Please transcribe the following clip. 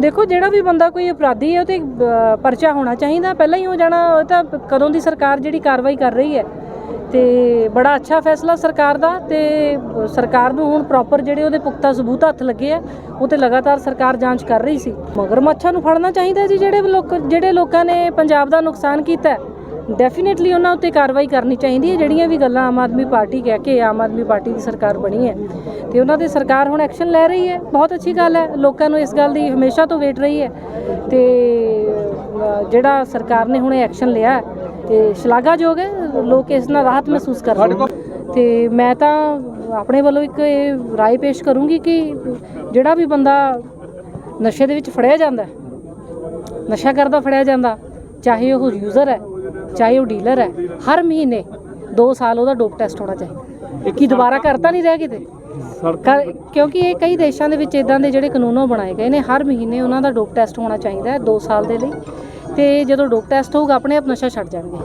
ਦੇਖੋ, ਜਿਹੜਾ ਵੀ ਬੰਦਾ ਕੋਈ ਅਪਰਾਧੀ ਹੈ ਉਹ ਤੇ ਪਰਚਾ ਹੋਣਾ ਚਾਹੀਦਾ। ਪਹਿਲਾਂ ਹੀ ਹੋ ਜਾਣਾ, ਉਹ ਤਾਂ ਕਦੋਂ ਦੀ ਸਰਕਾਰ ਜਿਹੜੀ ਕਾਰਵਾਈ ਕਰ ਰਹੀ ਹੈ। ਤੇ ਬੜਾ ਅੱਛਾ ਫੈਸਲਾ ਸਰਕਾਰ ਦਾ ਤੇ ਸਰਕਾਰ ਨੂੰ ਹੁਣ ਪ੍ਰੋਪਰ ਜਿਹੜੇ ਉਹਦੇ ਪੁਖਤਾ ਸਬੂਤ ਹੱਥ ਲੱਗੇ ਆ, ਉਹ ਤੇ ਲਗਾਤਾਰ ਸਰਕਾਰ ਜਾਂਚ ਕਰ ਰਹੀ ਸੀ। ਮਗਰ ਮੱਛਾਂ ਨੂੰ ਫੜਨਾ ਚਾਹੀਦਾ ਜੀ, ਜਿਹੜੇ ਲੋਕ, ਜਿਹੜੇ ਲੋਕਾਂ ਨੇ ਪੰਜਾਬ ਦਾ ਨੁਕਸਾਨ ਕੀਤਾ ਡੈਫੀਨਿਟਲੀ ਉਹਨਾਂ ਉੱਤੇ ਕਾਰਵਾਈ ਕਰਨੀ ਚਾਹੀਦੀ ਹੈ ਜਿਹੜੀਆਂ ਵੀ ਗੱਲਾਂ ਆਮ ਆਦਮੀ ਪਾਰਟੀ ਕਹਿ ਕੇ ਆਮ ਆਦਮੀ ਪਾਰਟੀ ਦੀ ਸਰਕਾਰ ਬਣੀ ਹੈ ਤੇ ਉਹਨਾਂ ਤੇ ਸਰਕਾਰ ਹੁਣ ਐਕਸ਼ਨ ਲੈ ਰਹੀ ਹੈ ਬਹੁਤ ਅੱਛੀ ਗੱਲ ਹੈ ਲੋਕਾਂ ਨੂੰ ਇਸ ਗੱਲ ਦੀ ਹਮੇਸ਼ਾ ਤੋਂ ਵੇਟ ਰਹੀ ਹੈ ਤੇ ਅ, ਜਿਹੜਾ ਸਰਕਾਰ ਨੇ ਹੁਣ ਐਕਸ਼ਨ ਲਿਆ ਹੈ, ਤੇ ਸ਼ਲਾਘਾਯੋਗ ਹੈ ਲੋਕ ਇਸ ਨਾਲ ਰਾਹਤ ਮਹਿਸੂਸ ਕਰ ਰਹੇ ਨੇ ਤੇ ਮੈਂ ਤਾਂ ਆਪਣੇ ਵੱਲੋਂ ਇੱਕ ਇਹ رائے ਪੇਸ਼ ਕਰੂੰਗੀ ਕਿ ਜਿਹੜਾ ਵੀ ਬੰਦਾ ਨਸ਼ੇ ਦੇ ਵਿੱਚ ਫੜਿਆ ਜਾਂਦਾ ਹੈ, ਨਸ਼ਾ ਕਰਦਾ ਫੜਿਆ ਜਾਂਦਾ ਚਾਹੇ ਉਹ ਯੂਜ਼ਰ ਹੈ ਚਾਹੇ ਉਹ ਡੀਲਰ ਹੈ ਹਰ ਮਹੀਨੇ 2 ਸਾਲ ਉਹਦਾ ਡੋਪ ਟੈਸਟ ਹੋਣਾ ਚਾਹੀਦਾ। ਕਿ ਦੁਬਾਰਾ ਕਰਤਾ ਨਹੀਂ ਰਿਹਾ ਕਿਤੇ? ਕਿਉਂਕਿ ਇਹ ਕਈ ਦੇਸ਼ਾਂ ਦੇ ਵਿੱਚ ਇਦਾਂ ਦੇ ਜਿਹੜੇ ਕਾਨੂੰਨ ਬਣਾਏ ਗਏ ਨੇ ਹਰ ਮਹੀਨੇ ਉਹਨਾਂ ਦਾ ਡੋਪ ਟੈਸਟ ਹੋਣਾ ਚਾਹੀਦਾ ਹੈ 2 ਸਾਲ ਦੇ ਲਈ। ਤੇ ਜਦੋਂ ਡੋਪ ਟੈਸਟ ਹੋਊਗਾ ਆਪਣੇ ਆਪ ਨਸ਼ਾ ਛੱਡ ਜਾਣਗੇ।